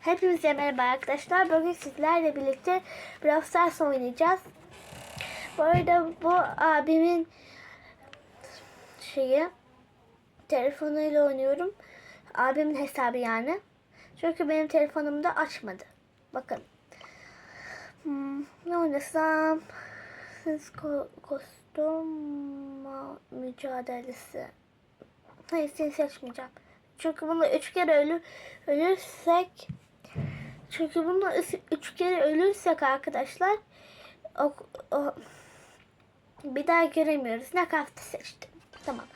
Hepinize merhaba arkadaşlar. Bugün sizlerle birlikte Brawl Stars oynayacağız. Bu arada bu abimin şeyi telefonuyla oynuyorum. Abimin hesabı yani. Çünkü benim telefonumda açmadı. Bakın. Hmm, ne oynasam? Siz ko- kostüm mücadelesi. Hayır seni seçmeyeceğim. Çünkü bunu üç kere ölü, ölürsek çünkü bunu üç, kere ölürsek arkadaşlar o, o, bir daha göremiyoruz. Ne kartı seçtim. Tamam.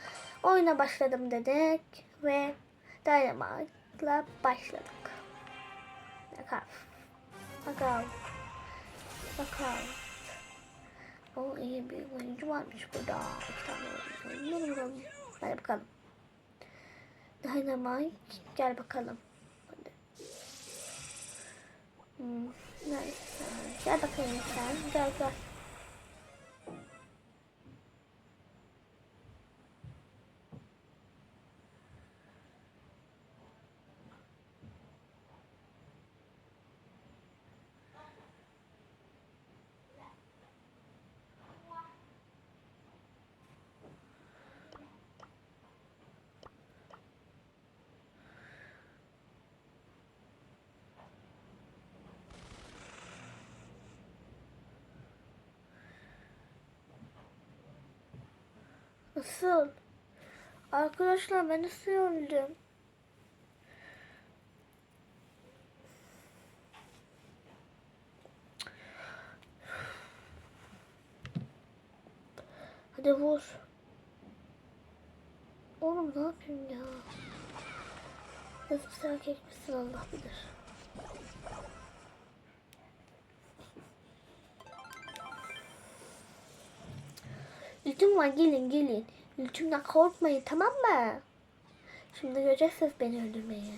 Oyuna başladım dedik ve Dynamite'la başladık. Kart? Bakalım. Bakalım. O iyi bir oyuncu varmış burada. İki tane oyuncu. Hadi bakalım. Dynamite gel bakalım. 嗯那行下次可以咱再再 Nasıl? Arkadaşlar ben nasıl öldüm? Hadi vur. Oğlum ne yapayım ya? Yazık sen erkek misin Allah bilir. Lütfen gelin gelin. Lütfümden korkmayın tamam mı? Şimdi göreceksiniz beni öldürmeyi.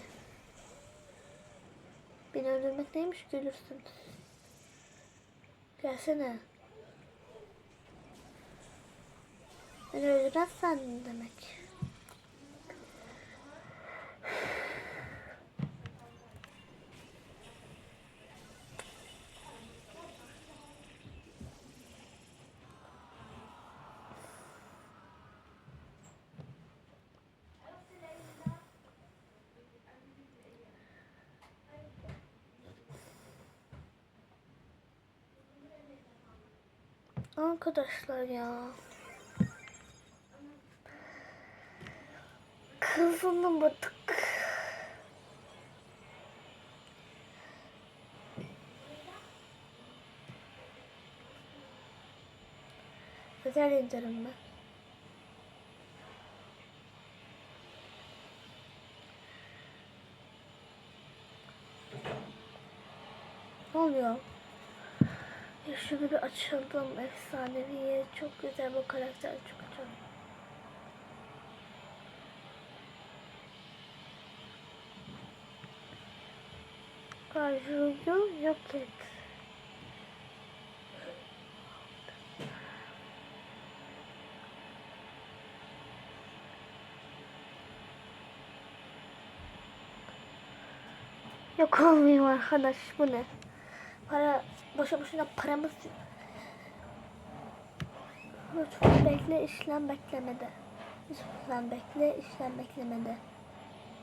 Beni öldürmek neymiş görürsün. Gelsene. Beni öldürmezsen demek. Arkadaşlar ya. Kazanamadık. Özel indirim mi? Ne oluyor? Şunu bir açalım. Efsanevi. Çok güzel bu karakter çıkacak. Kaju'yu yok et. Yok olmuyor arkadaş bu ne? Boşa boşuna paramız yok. Lütfen bekle işlem beklemede. Lütfen bekle işlem beklemede.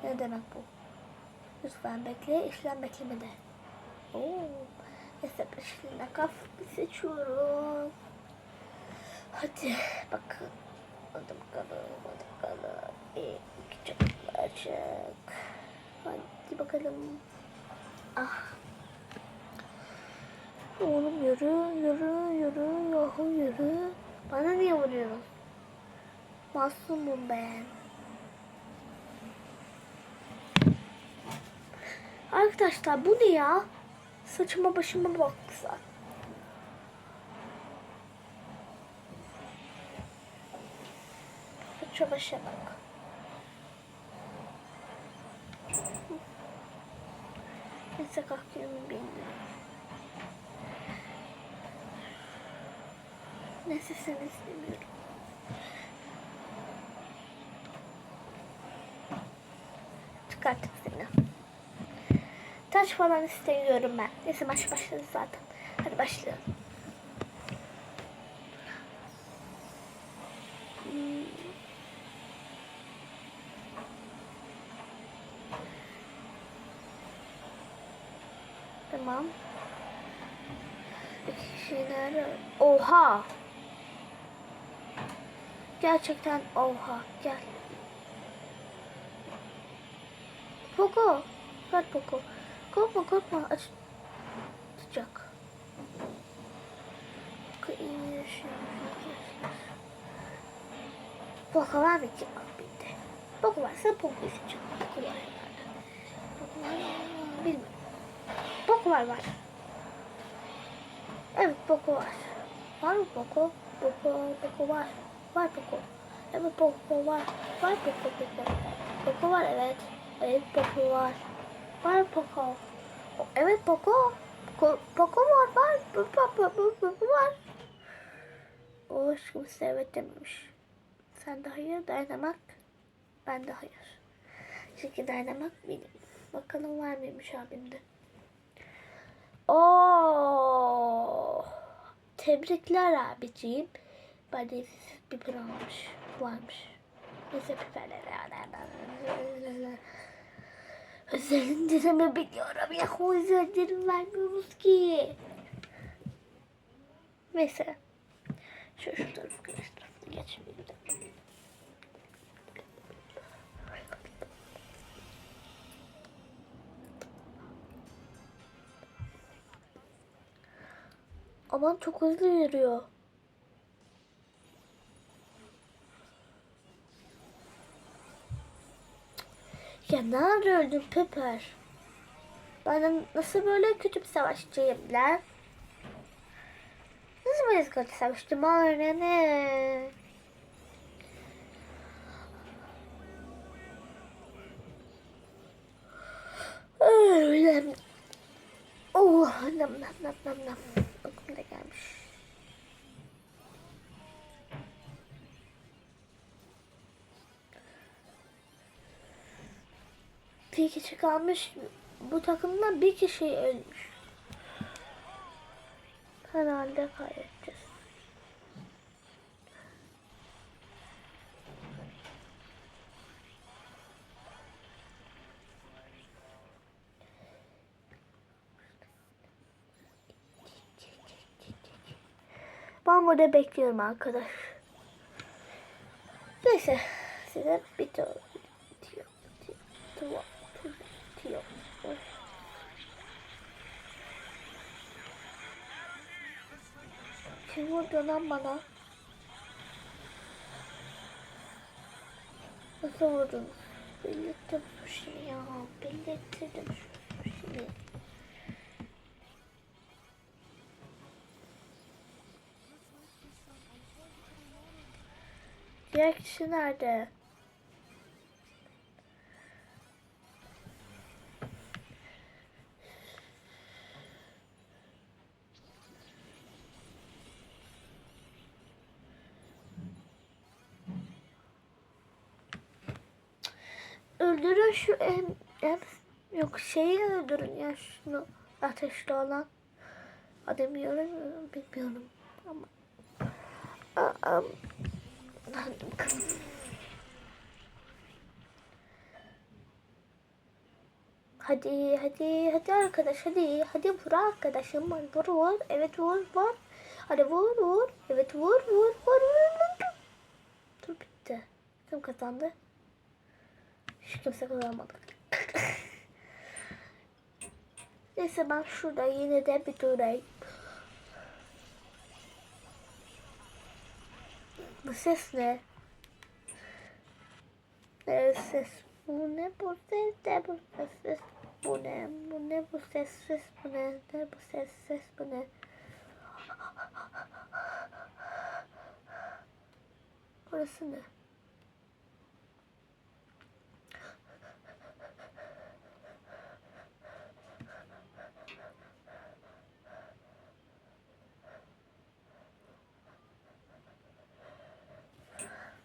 Ne demek bu? Lütfen bekle işlem beklemede. Oo. Hesap işlemine kaf seçiyorum. Hadi bakın. Hadi bakalım. Hadi bakalım. İyi. Çok açık. Hadi bakalım. Ah. Oğlum yürü, yürü, yürü, yahu yürü. Bana niye vuruyorsun? Masumum ben. Arkadaşlar bu ne ya? Saçıma başıma baksa. Saça başa bak. Neyse kalkıyorum bilmiyorum. Neyse seni istemiyorum. Çıkarttık seni. Taş falan istemiyorum ben. Neyse maç başladı zaten. Hadi başlayalım. Tamam. İki? Oha! Gerçekten oha. Gel. Poco. Ver Poco. Korkma korkma. Aç. Tutacak. Poco iyi yaşıyor arkadaşlar. Poco var mı ki? Al bir de. Poco varsa Poco isteyeceğim. Poco var herhalde. Poco var mı? Bilmiyorum. Poco var var. Evet Poco var. Var mı Poco? Poco, Poco var. Var Poco. Evet Poco var. Var Poco Poco. Poco var evet. Evet Poco var. Var Poco. Evet Poco. Poco, var var. Poco, var. O aşkım evet dememiş. Sen de hayır dayanamak. Ben de hayır. Çünkü dayanamak benim. Bakalım var mıymış abimde. Oo. Tebrikler abiciğim. Bence bir almış. Varmış. Neyse piperler. Özelin dilimi biliyorum ya. O özelleri vermiyoruz ki. Neyse. Şu şu tarafı karıştırıp geçmeyeyim de. Aman çok hızlı yürüyor. Ya nerede öldün Pepper? Ben nasıl böyle kötü bir savaşçıyım lan? Nasıl böyle kötü savaşçıyım? Öyle Öyle. Oh, nam nam nam nam nam. Bir kişi kalmış. Bu takımdan bir kişi ölmüş. Herhalde kaybedeceğiz. Ben burada bekliyorum arkadaş. Neyse size bir Kim vurdu lan bana? Nasıl vurdun? Belirttim şimdi ya. Belirttim şimdi. Diğer kişi nerede? Öldürün şu em, em yok şeyi öldürün ya şunu ateşli olan. Adamı göremiyorum bilmiyorum ama. Aa, Hadi hadi hadi arkadaş hadi hadi vur arkadaşım. Vur vur evet vur vur. Hadi vur vur evet vur vur vur vur vur. Dur bitti. Kim kazandı hiç kimse kazanmadı. Neyse ben şurada yine de bir durayım. Bu ses ne? Ne ses? Bu ne bu ses? Ne bu ses? Ses bu ne? Bu ne bu ses? Ses bu ne? Ne bu ses? Ses bu ne? Burası ne?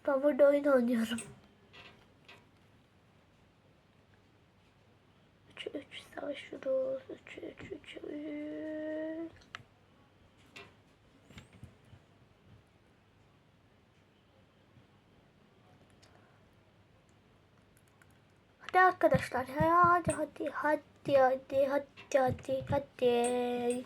Burada oyun oynuyorum. 3 3 savaşıyoruz. gidiyoruz. Üç, üç, üç, üç. Hadi arkadaşlar. Hadi hadi hadi hadi hadi hadi hadi.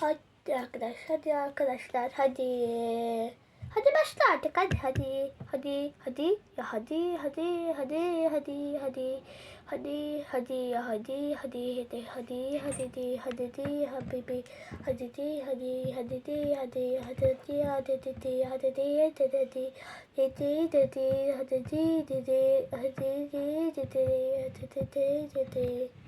Hadi arkadaşlar. Hadi arkadaşlar. Hadi. Hadi başla artık. Hadi hadi. Hadi hadi. Ya hadi hadi hadi hadi hadi. Hadi hadi ya hadi hadi hadi hadi hadi hadi hadi habibi hadi di hadi hadi di hadi hadi di hadi di di hadi di hadi di di hadi di di hadi di di di hadi di di di hadi di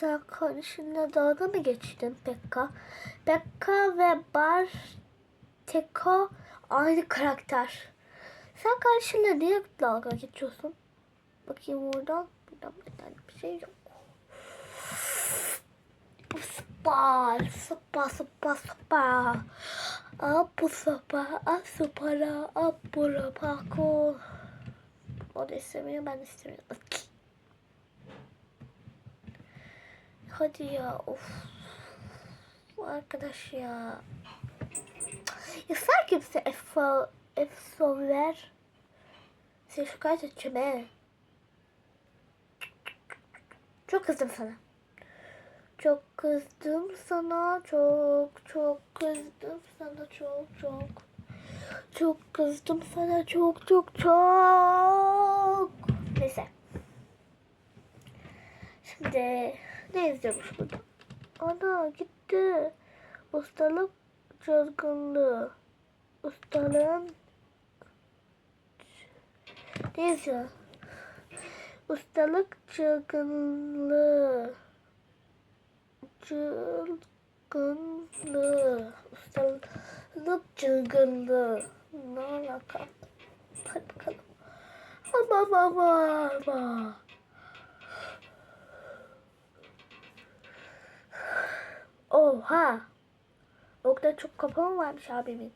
Sen kardeşinle dalga mı geçtin Pekka? Pekka ve Bar Teko aynı karakter. Sen kardeşinle niye dalga geçiyorsun? Bakayım buradan. Buradan bir şey yok. Spa, spa, spa, spa. Apu spa, asupara, apura pako. O da istemiyor, ben istemiyorum. Hadi ya, of. Arkadaş ya. Ya F son ver. Seni şikayet edeceğim he. Çok kızdım sana. Çok kızdım sana çok çok kızdım sana çok çok çok kızdım sana çok çok çok neyse şimdi ne izliyormuş burada ana gitti ustalık çılgınlığı ustalığın ne yazıyor ustalık çılgınlığı çılgınlığı. Ustalık çılgınlığı. Ne alaka? Hadi bakalım. Ama ama ama. Oha. O çok kafa mı varmış abimin?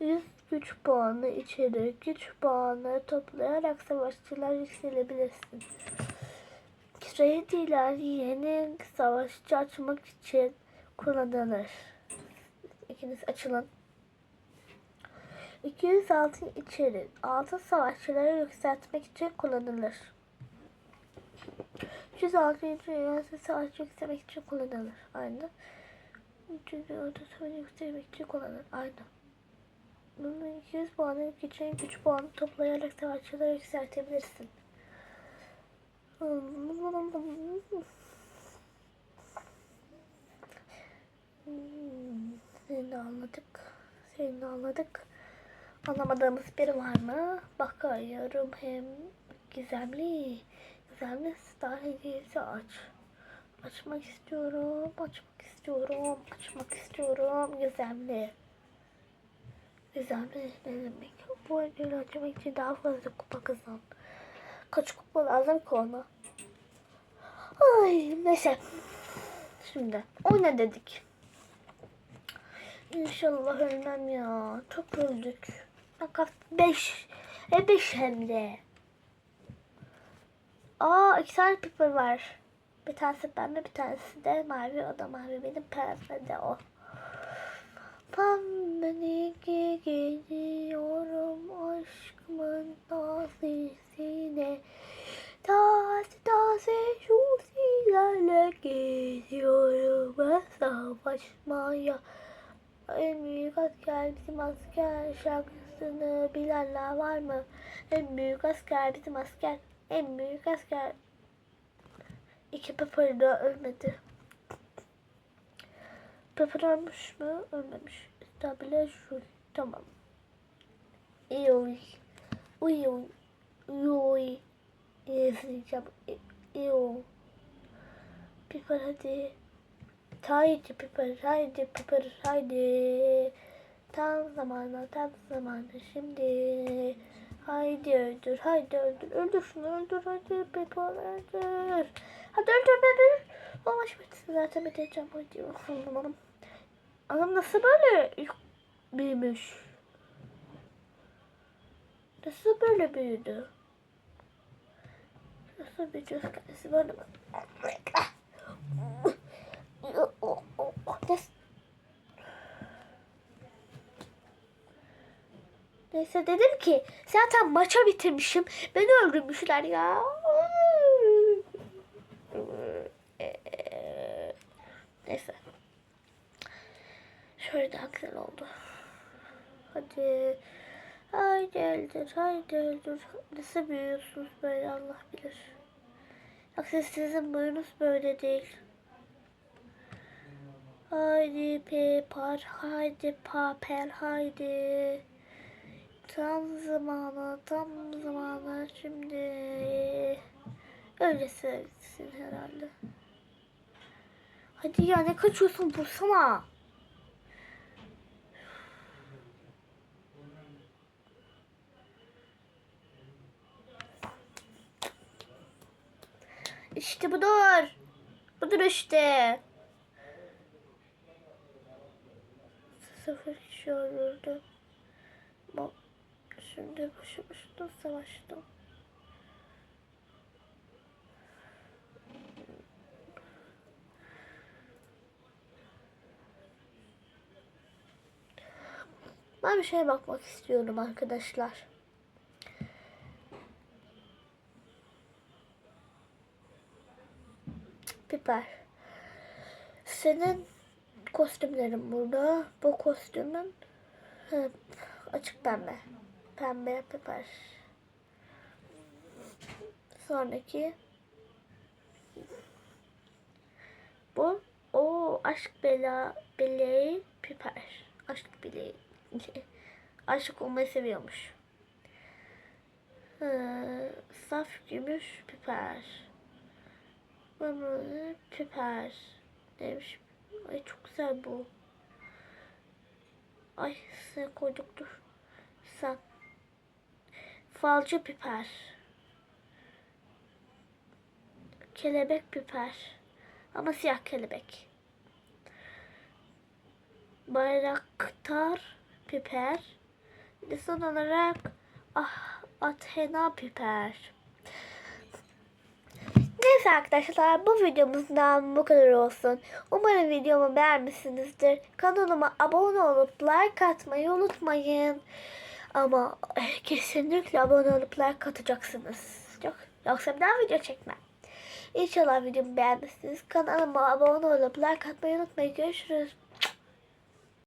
100 güç puanı içeri güç puanı toplayarak savaşçılar yükselebilirsin. Krediler yeni savaşçı açmak için kullanılır. İkiniz açılın. 200 altın içerir. Altın savaşçıları yükseltmek için kullanılır. 300 altın içerir. Savaşçı yükseltmek için kullanılır. Aynı. 300 altın savaşçı yükseltmek için kullanılır. Aynı. Bunun 200 puanı için güç puanı toplayarak savaşçıları yükseltebilirsin. Seni anladık. Seni anladık. Anlamadığımız biri var mı? Bakıyorum hem gizemli. Gizemli star hediyesi aç. Açmak istiyorum. Açmak istiyorum. Açmak istiyorum. Gizemli. Gizemli ne demek? Bu ödülü açmak için daha fazla kupa kazan. Kaç kupa lazım ki ona? Ay neyse. Şimdi oyna dedik. İnşallah ölmem ya. Çok öldük. Fakat 5. E 5 hem de. Aa iki tane piper var. Bir tanesi pembe bir tanesi de mavi. O da mavi benim pembe de o. Pembe gidiyorum aşkımın nazisine. Taze taze şu sizlerle geziyorum ben savaşmaya. En büyük asker bizim asker şarkısını bilenler var mı? En büyük asker bizim asker. En büyük asker. İki Pepper da ölmedi. Pepper ölmüş mü? Ölmemiş. Stabile şu. Tamam. İyi uy. Uy uy. Uy uy. İzleyeceğim. İyi uy. Pepper hadi. Haydi piper, haydi piper, haydi. Tam zamanı, tam zamanı şimdi. Haydi öldür, haydi öldür. Öldür şunu, öldür, haydi piper, öldür. Hadi öldür bebeğim. Olmaz bitsin zaten biteceğim. Haydi bakalım. Adam nasıl böyle büyümüş? Nasıl böyle büyüdü? Nasıl bir göz karesi böyle mi? Nes- Neyse dedim ki zaten maça bitirmişim. Beni öldürmüşler ya. Neyse. Şöyle daha güzel oldu. Hadi. Haydi öldür, haydi öldür. Nasıl büyüyorsunuz böyle Allah bilir. Yoksa sizin boyunuz böyle değil. Haydi Pepar, haydi Papel, haydi. Tam zamanı, tam zamanı şimdi. Öyle söylesin herhalde. Hadi ya ne kaçıyorsun vursana. İşte budur. Budur işte. Sıfır kişi öldürdü. Şimdi boşu boşuna savaştım. Ben bir şeye bakmak istiyorum arkadaşlar. Biber. Senin kostümlerin burada. Bu kostümün açık pembe. Pembe biber. Sonraki bu o aşk bela bileği piper. Aşk bileği. Aşık olmayı seviyormuş. Hı, saf gümüş piper. Böyle piper. Neymiş? Ay çok güzel bu. Ay sen koyduk dur. Sen. Falcı piper. Kelebek piper. Ama siyah kelebek. Bayraktar piper. Ve son olarak ah, Athena piper. Neyse arkadaşlar bu videomuzdan bu kadar olsun. Umarım videomu beğenmişsinizdir. Kanalıma abone olup like atmayı unutmayın. Ama eh, kesinlikle abone olup like atacaksınız. Yok, yoksa bir daha video çekmem. İnşallah videomu beğenmişsiniz. Kanalıma abone olup like atmayı unutmayın. Görüşürüz.